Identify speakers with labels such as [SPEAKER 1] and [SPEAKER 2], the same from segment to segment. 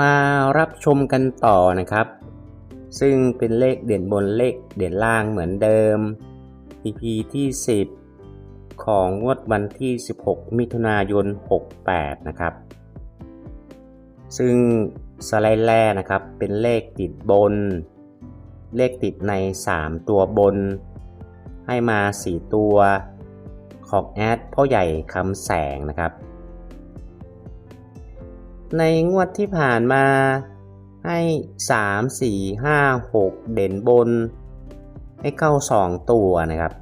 [SPEAKER 1] มารับชมกันต่อนะครับ ซึ่งเป็นเลขเด่นบนเลขเด่นล่างเหมือนเดิม EP ที่ 10 ของงวดวันที่ 16 มิถุนายน 68 นะครับ ซึ่งสไลด์แรกนะครับ เป็นเลขติดบน เลขติดใน 3 ตัวบน ให้มา 4 ตัว ของแอดพ่อใหญ่คำแสงนะครับ ในงวดที่ผ่านมาให้ 3 4 5 6 เด่นบน ให้เข้า 2 ตัวนะครับ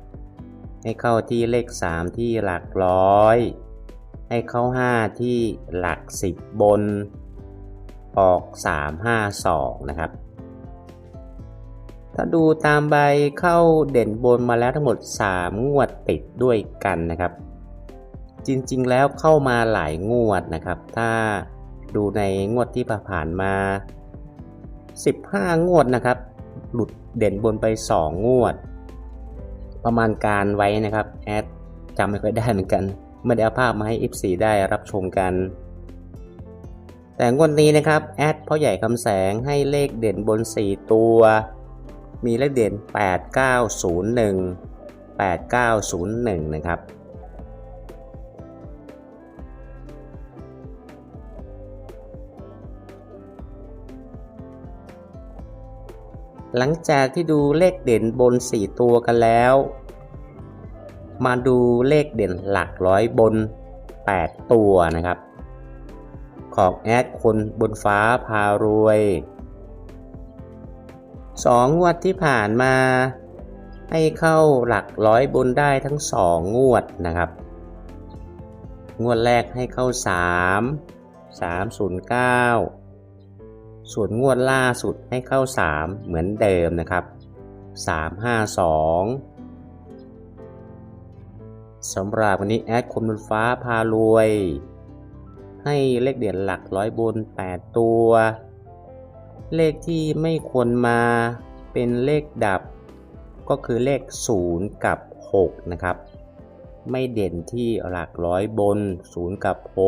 [SPEAKER 1] ให้เข้าที่เลข 3 ที่หลักร้อย ให้เข้า 5 ที่หลัก 10 บน ออก 3 5 2 นะครับ ถ้าดูตามใบเข้าเด่นบนมาแล้วทั้งหมด 3 งวดติดด้วยกันนะครับ จริงๆแล้วเข้ามาหลายงวดนะครับ ถ้า ดูในงวดที่ผ่านมา 15 งวดนะครับ หลุดเด่นบนไป 2 งวด ประมาณการไว้นะครับแอดจำไม่ค่อยได้เหมือนกัน ไม่ได้เอาภาพมาให้ F4 ได้รับชมกัน แต่งวดนี้นะครับแอดพ่อใหญ่คำแสงให้เลขเด่นบน 4 ตัว มีเลขเด่น 8901 8901 นะครับ หลังจากที่ดูเลขเด่นบน 4 ตัวกันแล้ว มาดูเลขเด่นหลักร้อยบน 8 ตัวนะครับ ของแอดคนบนฟ้าพารวยสองงวดที่ผ่านมา ให้เข้าหลักร้อยบนได้ทั้งสองงวดนะครับ งวดแรกให้เข้า 3 309 ส่วนงวดล่าสุดให้เข้า 3 เหมือนเดิมนะครับ 352สำหรับวันนี้แอดคนบนฟ้าพารวย ให้เลขเด่นหลักร้อยบน 8 ตัว เลขที่ไม่ควรมาเป็นเลขดับ ก็คือเลข 0 กับ 6 นะครับ ไม่เด่นที่หลักร้อยบน 0 กับ 6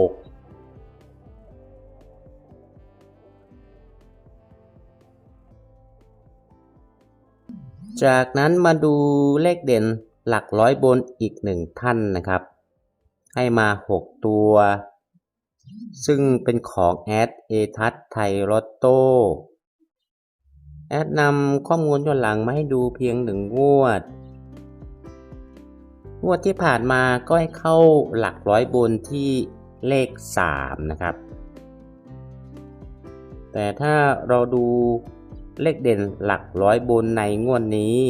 [SPEAKER 1] จากนั้นมาดูเลขเด่นหลักร้อยบนอีกหนึ่งท่านนะครับ ให้มา 6 ตัว ซึ่งเป็นของแอดเอทัศไทยรอตโต้แอดนำข้อมูลย้อนหลังมาให้ดูเพียงหนึ่งงวด งวดที่ผ่านมาก็ให้เข้าหลักร้อยบนที่เลข 3 นะครับ แต่ถ้าเราดู เลขเด่นหลักร้อยบนในงวดนี้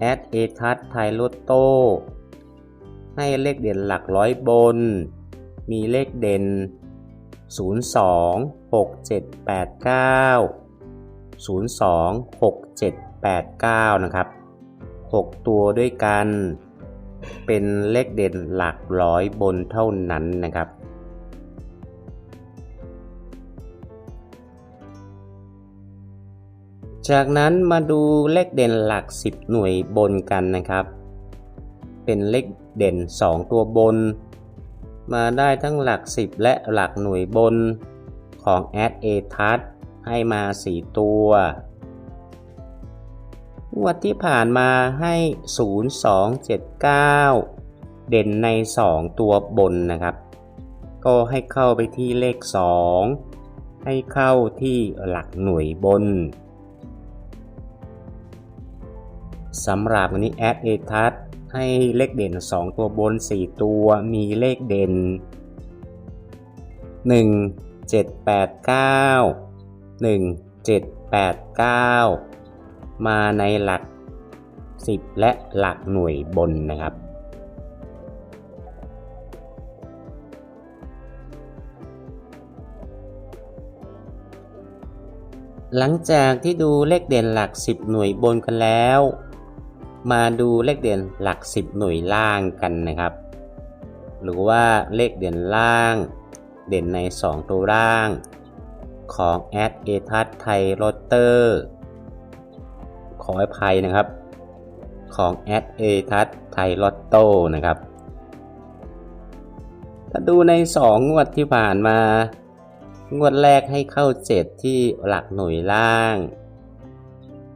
[SPEAKER 1] แอดเอทัศไทยโลโต้ให้เลขเด่นหลักร้อยบน มีเลขเด่น 02 6789 02 6789 นะครับ 6 ตัวด้วยกัน เป็นเลขเด่นหลักร้อยบนเท่านั้นนะครับ จากนั้นมาดูเลขเด่นหลัก 10 หน่วยบนกันนะครับ เป็นเลขเด่น 2 ตัวบน มาได้ทั้งหลัก 10 และหลักหน่วยบนของแอดเอทัศให้มา 4 ตัวงวดที่ผ่านมาให้ 0279 เด่นใน 2 ตัวบนนะครับ ก็ให้เข้าไปที่เลข 2 ให้เข้าที่หลักหน่วยบน สำหรับวันนี้แอดเอทัศให้เลขเด่น 2 ตัวบน 4 ตัวมีเลขเด่น 1 7 8 9 1 7 8 9 มาในหลัก 10 และหลักหน่วยบนนะครับ หลังจากที่ดูเลขเด่นหลัก 10 หน่วยบนกันแล้ว มาดูเลขเด่นหลัก 10 หน่วยล่างกันนะครับ หรือว่าเลขเด่นล่าง เด่นใน 2 ตัวล่าง ของแอดเอทัศไทยโรเตอร์ขออภัยนะครับ ของแอดเอทัศไทยลอตโต้นะครับ ถ้าดูใน 2 งวดที่ผ่านมา งวดแรกให้เข้า 7 ที่หลักหน่วยล่าง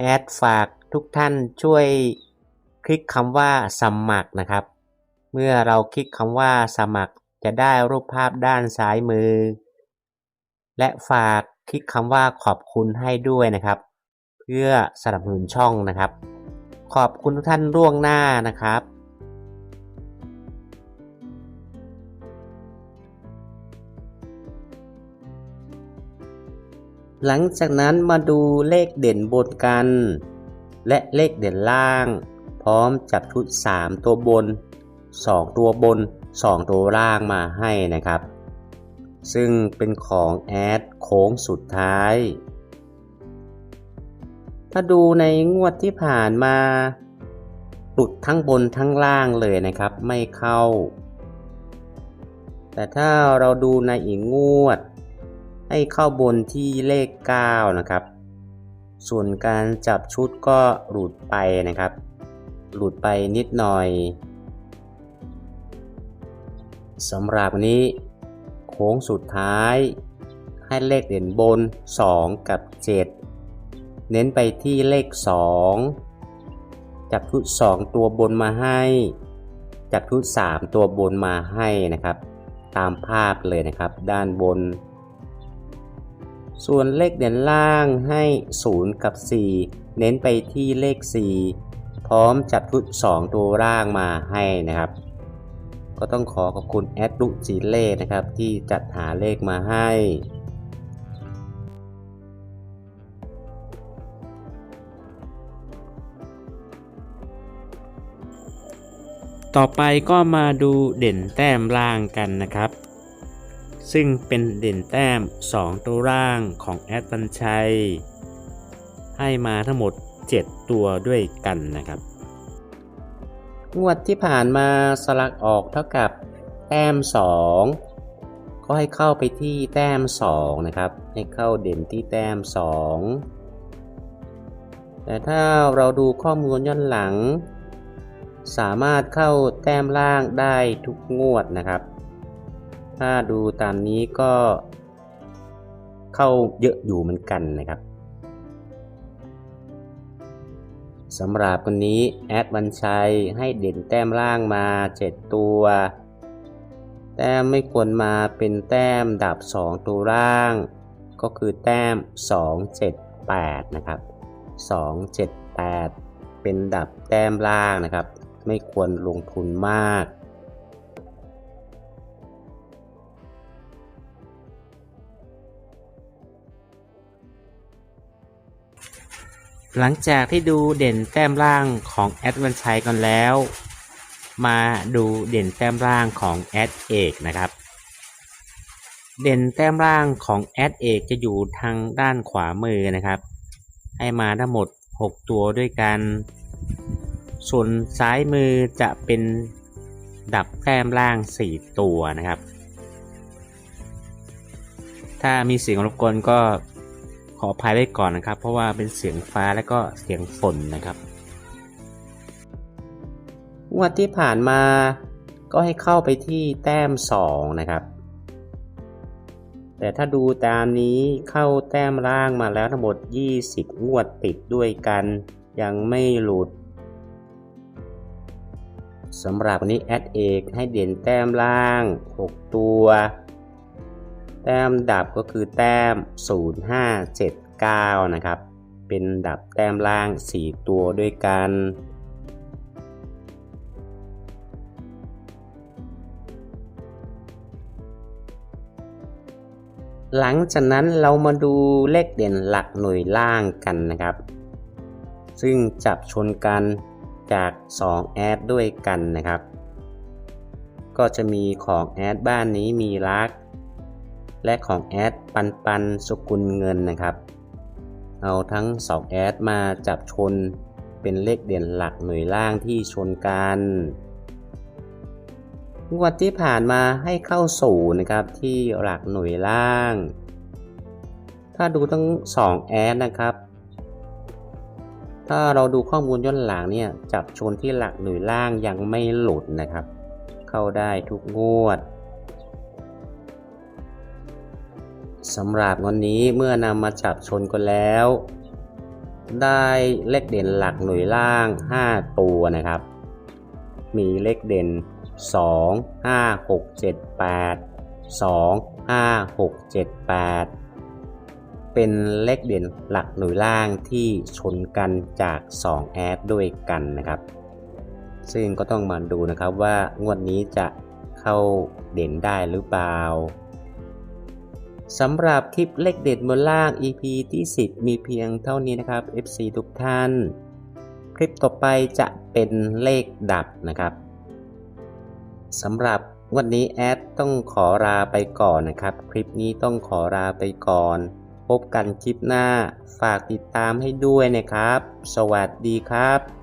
[SPEAKER 1] แอดฝากทุกท่านช่วยคลิกคำว่าสมัครนะครับ เมื่อเราคลิกคำว่าสมัครจะได้รูปภาพด้านซ้ายมือ และฝากคลิกคำว่าขอบคุณให้ด้วยนะครับ เพื่อสนับสนุนช่องนะครับ ขอบคุณทุกท่านล่วงหน้านะครับ หลังจากนั้นมาดูเลขเด่นบนกัน และเลขเด่นล่าง พร้อมจับชุด 3 ตัวบน 2 ตัวบน 2 ตัวล่างมาให้นะครับ ซึ่งเป็นของแอดโค้งสุดท้าย ถ้าดูในงวดที่ผ่านมาหลุดทั้งบนทั้งล่างเลยนะครับไม่เข้า แต่ถ้าเราดูในอีกงวด ให้เข้าบนที่เลข 9 นะครับ ส่วนการจับชุดก็หลุดไปนะครับ หลุดไปนิดหน่อยสำหรับนี้โค้งสุดท้าย ให้เลขเด่นบน 2 กับ 7 เน้นไปที่เลข 2 จับชุด 2 ตัวบนมาให้ จับชุด 3 ตัวบนมาให้นะครับ ตามภาพเลยนะครับ ด้านบน ส่วนเลขเด่นล่างให้ 0 กับ 4 เน้นไปที่เลข 4 พร้อมจัดชุด 2 ตัวร่างมาให้นะครับ ก็ต้องขอขอบคุณแอดลุจีเล่นะครับ ที่จัดหาเลขมาให้ต่อไปก็มาดูเด่นแต้มล่างกันนะครับ ซึ่งเป็นเด่นแต้ม 2 ตัวร่างของแอดบันชัย ให้มาทั้งหมด 7 ตัวด้วยกันนะครับ งวดที่ผ่านมาสลักออกเท่ากับแต้ม 2 ก็ให้เข้าไปที่แต้ม 2 นะครับ ให้เข้าเด่นที่แต้ม 2 แต่ถ้าเราดูข้อมูลย้อนหลัง สามารถเข้าแต้มล่างได้ทุกงวดนะครับ ถ้าดูตามนี้ก็เข้าเยอะอยู่เหมือนกันนะครับสำหรับคนนี้แอดวันชัยให้เด่นแต้มล่างมา 7 ตัว แต้มไม่ควรมาเป็นแต้มดับ 2 ตัวล่าง ก็คือแต้ม 2 7 8 นะครับ 2 7 8 เป็นดับแต้มล่างนะครับ ไม่ควรลงทุนมาก หลังจากที่ดูเด่นแต้มล่างของแอดวันชัยกันแล้ว มาดูเด่นแต้มล่างของแอดเอกนะครับ เด่นแต้มล่างของแอดเอกจะอยู่ทางด้านขวามือนะครับ ให้มาทั้งหมด 6 ตัวด้วยกัน ส่วนซ้ายมือจะเป็นดับแต้มล่าง 4 ตัวนะครับ ถ้ามีเสียงรบกวนก็ ขออภัยไว้ก่อนนะครับ เพราะว่าเป็นเสียงฟ้าและก็เสียงฝนนะครับงวดที่ผ่านมาก็ให้เข้าไปที่แต้ม 2 นะครับ แต่ถ้าดูตามนี้เข้าแต้มล่างมาแล้วทั้งหมด 20 งวดติดด้วยกัน ยังไม่หลุดสำหรับวันนี้แอดเอกให้เด่นแต้มล่าง 6 ตัว แต้มดับก็คือแต้ม 0579 นะครับ เป็นดับแต้มล่าง 4 ตัวด้วยกัน หลังจากนั้นเรามาดูเลขเด่นหลักหน่วยล่างกันนะครับ ซึ่งจับชนกันจาก 2 แอดด้วยกันนะครับ ก็จะมีของแอดบ้านนี้มีลัก และของแอดปันปันสกุลเงินนะครับ เอาทั้งสองแอดมาจับชนเป็นเลขเด่นหลักหน่วยล่างที่ชนกันงวดที่ผ่านมาให้เข้าสู่นะครับที่หลักหน่วยล่าง ถ้าดูทั้งสองแอดนะครับ ถ้าเราดูข้อมูลย้อนหลังเนี่ยจับชนที่หลักหน่วยล่างยังไม่หลุดนะครับ เข้าได้ทุกงวด สำหรับวันนี้เมื่อนำมาจับชนกันแล้ว ได้เลขเด่นหลักหน่วยล่าง 5 ตัวนะครับ มีเลขเด่น 2 5 6 7 8 2 5 6 7 8 เป็นเลขเด่นหลักหน่วยล่างที่ชนกันจาก 2 แอดด้วยกันนะครับ ซึ่งก็ต้องมาดูนะครับว่างวดนี้จะเข้าเด่นได้หรือเปล่า สำหรับคลิปเลขเด็ดบนล่าง EP ที่ 10 มีเพียงเท่านี้นะครับ FC ทุกท่าน คลิปต่อไปจะเป็นเลขดับนะครับสำหรับวันนี้แอดต้องขอลาไปก่อนนะครับ คลิปนี้ต้องขอลาไปก่อน พบกันคลิปหน้า ฝากติดตามให้ด้วยนะครับ สวัสดีครับ